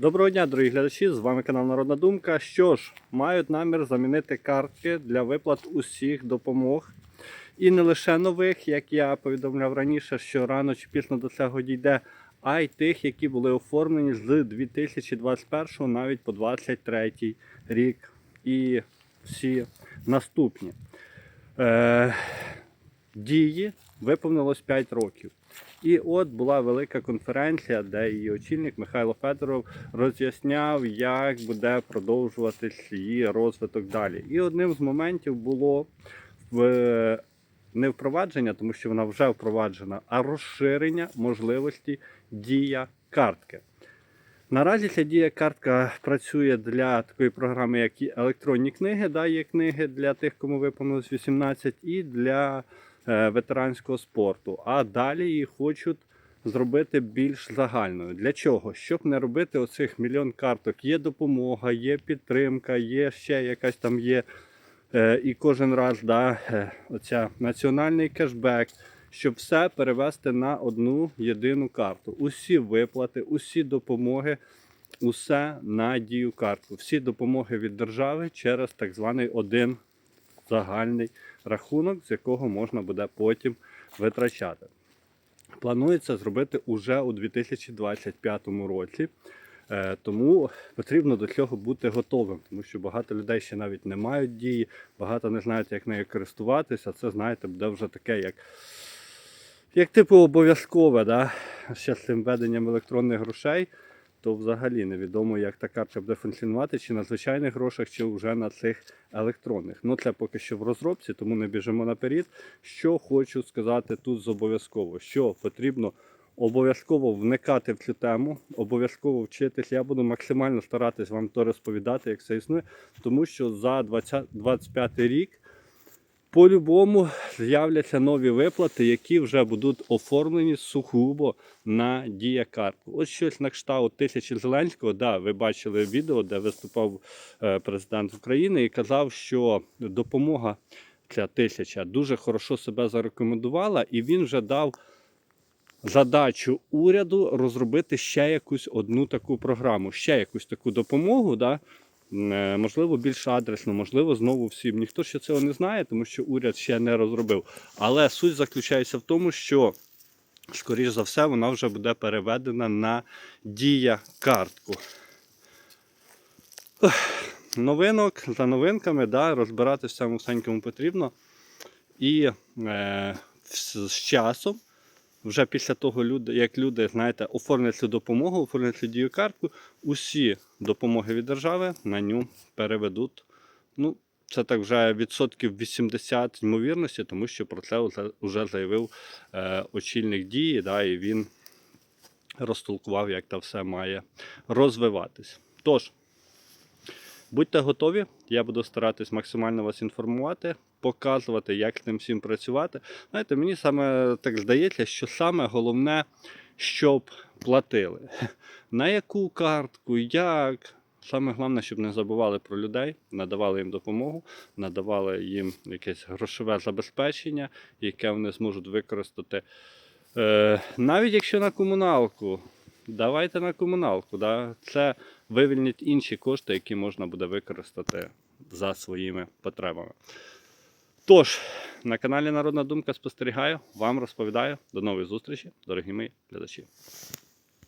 Доброго дня, дорогі глядачі! З вами канал Народна Думка. Що ж, мають намір замінити картки для виплат усіх допомог. І не лише нових, як я повідомляв раніше, що рано чи пізно до цього дійде, а й тих, які були оформлені з 2021 навіть по 2023 рік і всі наступні. Е, дії виповнилось 5 років. І от була велика конференція, де її очільник Михайло Федоров роз'ясняв, як буде продовжуватись її розвиток далі. І одним з моментів було в не впровадження, тому що вона вже впроваджена, а розширення можливості дія картки. Наразі ця дія картка працює для такої програми, як електронні книги, да, є книги для тих, кому виповнилось 18, і для ветеранського спорту. А далі її хочуть зробити більш загальною. Для чого? Щоб не робити оцих мільйон карток. Є допомога, є підтримка, є ще якась там є. Е, і кожен раз да, е, оця національний кешбек, щоб все перевести на одну єдину карту. Усі виплати, усі допомоги, усе на дію картку. Всі допомоги від держави через так званий один загальний рахунок, з якого можна буде потім витрачати. Планується зробити уже у 2025 році. Е, Тому потрібно до цього бути готовим, тому що багато людей ще навіть не мають дії, багато не знають, як нею користуватися. Це, знаєте, буде вже таке, як, як типу обов'язкове. Да? З цим введенням електронних грошей, то взагалі невідомо, як та картка буде функціонувати, чи на звичайних грошах, чи вже на цих електронних. Ну це поки що в розробці, тому не біжимо наперед. Що хочу сказати тут з обов'язково, що потрібно обов'язково вникати в цю тему, обов'язково вчитись. Я буду максимально старатись вам то розповідати, як це існує, тому що за 2025 рік по-любому з'являться нові виплати, які вже будуть оформлені сугубо на дія картку. Ось щось на кшталт тисячі Зеленського. Да, ви бачили відео, де виступав е, президент України і казав, що допомога ця тисяча дуже хорошо себе зарекомендувала, і він вже дав задачу уряду розробити ще якусь одну таку програму, ще якусь таку допомогу. Да? Е, Можливо, більш адресно, можливо, знову всім. Ніхто ще цього не знає, тому що уряд ще не розробив. Але суть заключається в тому, що, скоріш за все, вона вже буде переведена на дія картку. Новинок за новинками, да, розбиратися в цьому всенькому потрібно. І е, з часом вже після того, як люди, знаєте, оформлять цю допомогу, оформлять цю дію картку, усі допомоги від держави на ню переведуть. Ну, це так вже відсотків 80 ймовірності, тому що про це вже заявив е, очільник дії, да, і він розтолкував, як це все має розвиватись. Тож, будьте готові, я буду старатись максимально вас інформувати, показувати, як з ним всім працювати. Знаєте, мені саме так здається, що саме головне, щоб платили. На яку картку, як. Саме головне, щоб не забували про людей, надавали їм допомогу, надавали їм якесь грошове забезпечення, яке вони зможуть використати. Е, навіть якщо на комуналку, давайте на комуналку. Да? Це вивільнять інші кошти, які можна буде використати за своїми потребами. Тож, на каналі Народна Думка спостерігаю, вам розповідаю. До нових зустрічей, дорогі мої глядачі.